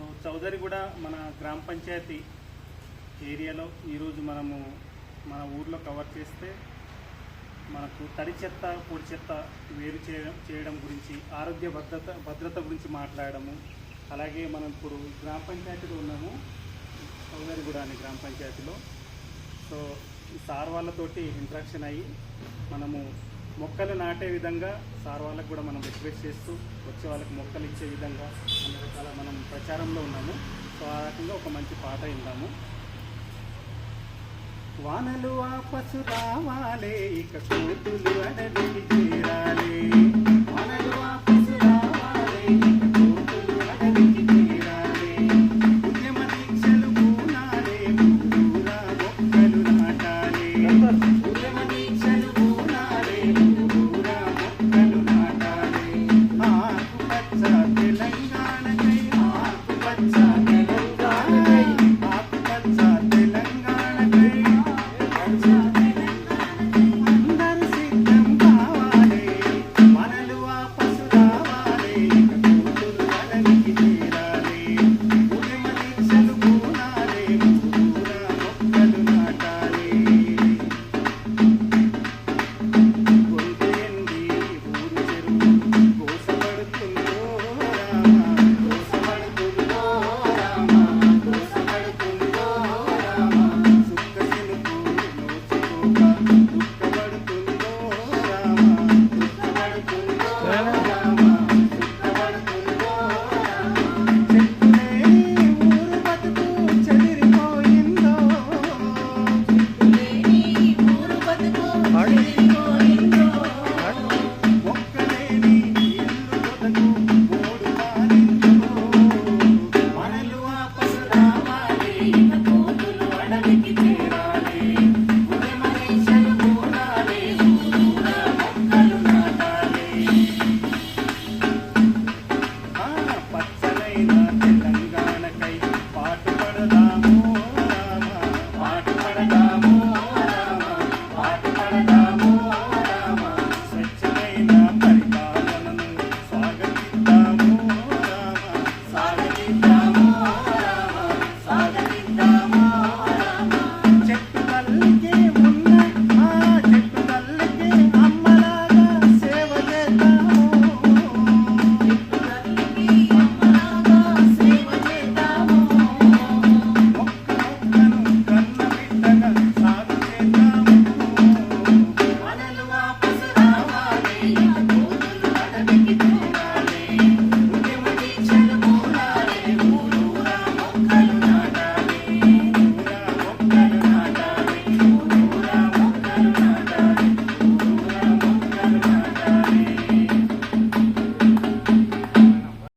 So Chowdary కూడా మన గ్రామ పంచాయతీ ఏరియాలో ఈరోజు మనము మన ఊర్లో కవర్ చేస్తే మనకు తడి చెత్త పొడి చెత్త వేరు చేయడం చేయడం గురించి ఆరోగ్య భద్రత భద్రత గురించి మాట్లాడము. అలాగే మనం ఇప్పుడు గ్రామ పంచాయతీలో ఉన్నాము. చౌదరిగూడ అనే గ్రామ పంచాయతీలో. సో సార్ వాళ్ళతోటి ఇంట్రాక్షన్ అయ్యి మనము మొక్కలు నాటే విధంగా సార్ వాళ్ళకు కూడా మనం రిక్వెస్ట్ చేస్తూ వచ్చే వాళ్ళకి మొక్కలు ఇచ్చే విధంగా అన్ని రకాల మనం ప్రచారంలో ఉన్నాము. సో ఆ రకంగా ఒక మంచి పాట విందాము. వానలు వాపసు రావాలే ఇక కోతులు అడవికి చేరాలి.